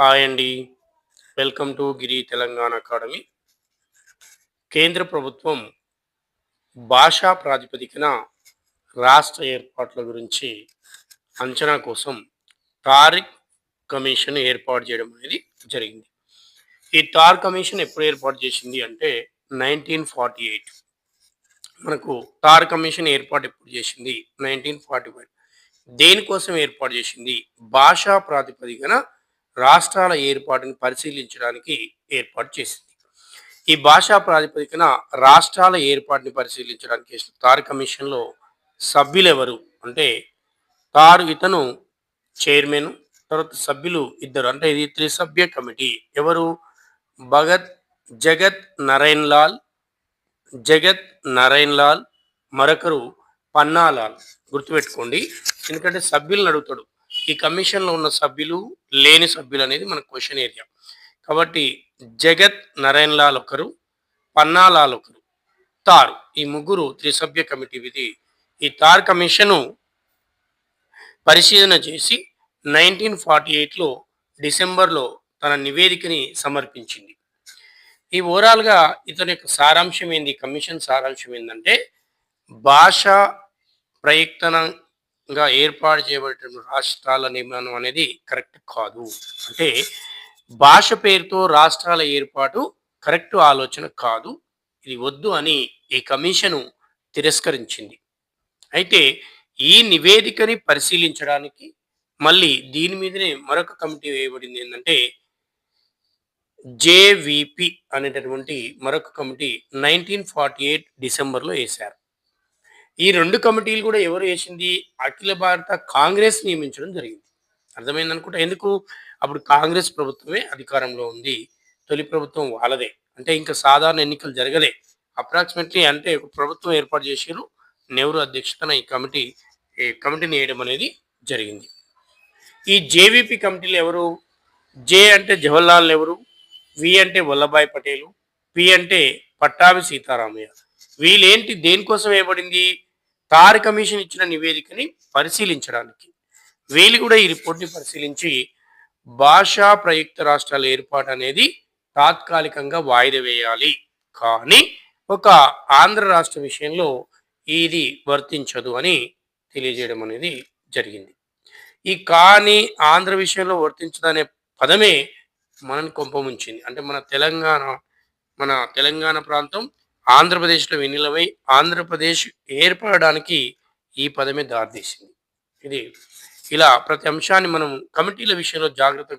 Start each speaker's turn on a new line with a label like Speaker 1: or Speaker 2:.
Speaker 1: Hi అండి. Welcome to Giri Telangana academy. కేంద్ర ప్రభుత్వం భాషా ప్రాతిపదికన రాష్ట్ర ఏర్పాట్ల గురించి అంచనా కోసం టారిక్ కమిషన్ ఏర్పాటు చేయడం అనేది జరిగింది. ఈ టార్ కమిషన్ ఎప్పుడు ఏర్పాటు చేసింది అంటే నైన్టీన్ ఫార్టీ ఎయిట్. మనకు టార్ కమిషన్ ఏర్పాటు ఎప్పుడు చేసింది? Nineteen forty five. దేనికోసం ఏర్పాటు చేసింది? భాషా ప్రాతిపదికన రాష్ట్రాల ఏర్పాటుని పరిశీలించడానికి ఏర్పాటు చేసింది. ఈ భాషా ప్రాతిపదికన రాష్ట్రాల ఏర్పాటుని పరిశీలించడానికి చేసిన తార్ కమిషన్లో సభ్యులెవరు అంటే తారు ఇతను చైర్మన్ తర్వాత సభ్యులు ఇద్దరు అంటే ఇది త్రిసభ్య కమిటీ. ఎవరు? భగత్ జగత్ నరైన్ లాల్ జగత్ నరైన్ లాల్ మరొకరు పన్నాలాల్ గుర్తుపెట్టుకోండి. ఎందుకంటే సభ్యులను అడుగుతాడు. ఈ కమిషన్లో ఉన్న సభ్యులు లేని సభ్యులు అనేది మన క్వశ్చన్ ఏరియా. కాబట్టి జగత్ నారాయణ్ లాల్ ఒకరు పన్నాలాల్ ఒకరు తారు. ఈ ముగ్గురు త్రిసభ్య కమిటీ విధి. ఈ తార్ కమిషను పరిశీలన చేసి నైన్టీన్ ఫార్టీ ఎయిట్లో డిసెంబర్లో తన నివేదికని సమర్పించింది. ఈ ఓవరాల్గా ఇతని యొక్క సారాంశం ఏంది? కమిషన్ సారాంశం ఏంటంటే భాష ఇంకా ఏర్పాటు చేయబడిన రాష్ట్రాల నిర్మాణం అనేది కరెక్ట్ కాదు. అంటే భాష పేరుతో రాష్ట్రాల ఏర్పాటు కరెక్ట్ ఆలోచన కాదు. ఇది వద్దు అని ఈ కమిషను తిరస్కరించింది. అయితే ఈ నివేదికని పరిశీలించడానికి మళ్ళీ దీని మీదనే మరొక కమిటీ వేయబడింది ఏంటంటే జేవిపి అనేటటువంటి మరొక కమిటీ నైన్టీన్ ఫార్టీ ఎయిట్ డిసెంబర్లో వేశారు. ఈ రెండు కమిటీలు కూడా ఎవరు వేసింది? అఖిల భారత కాంగ్రెస్ నియమించడం జరిగింది. అర్థమైంది అనుకుంటా? ఎందుకు? అప్పుడు కాంగ్రెస్ ప్రభుత్వమే అధికారంలో ఉంది. తొలి ప్రభుత్వం వాళ్ళదే. అంటే ఇంకా సాధారణ ఎన్నికలు జరగలే. అప్రాక్సిమేట్లీ అంటే ఒక ప్రభుత్వం ఏర్పాటు చేసారు నెహ్రూ అధ్యక్షతన ఈ కమిటీ ఈ కమిటీని వేయడం అనేది జరిగింది. ఈ జేవిపి కమిటీలు ఎవరు? జే అంటే జవహర్లాల్ నెహ్రూ వి అంటే వల్లభాయ్ పటేలు పి అంటే పట్టాభి సీతారామయ్య. వీళ్ళేంటి దేనికోసం వేయబడింది? తార్ కమిషన్ ఇచ్చిన నివేదికని పరిశీలించడానికి. వీళ్ళు కూడా ఈ రిపోర్ట్ని పరిశీలించి భాషా ప్రయుక్త రాష్ట్రాల ఏర్పాటు అనేది తాత్కాలికంగా వాయిదా వేయాలి. కానీ ఒక ఆంధ్ర రాష్ట్ర విషయంలో ఇది వర్తించదు అని తెలియజేయడం అనేది జరిగింది. ఈ కానీ ఆంధ్ర విషయంలో వర్తించదనే పదమే మనని కొంపముంచింది. అంటే మన తెలంగాణ మన తెలంగాణ ప్రాంతం ఆంధ్రప్రదేశ్లో వినిలమై ఆంధ్రప్రదేశ్ ఏర్పడడానికి ఈ పదమే దారితీసింది. ఇది ఇలా ప్రతి అంశాన్ని మనం కమిటీల విషయంలో జాగ్రత్తగా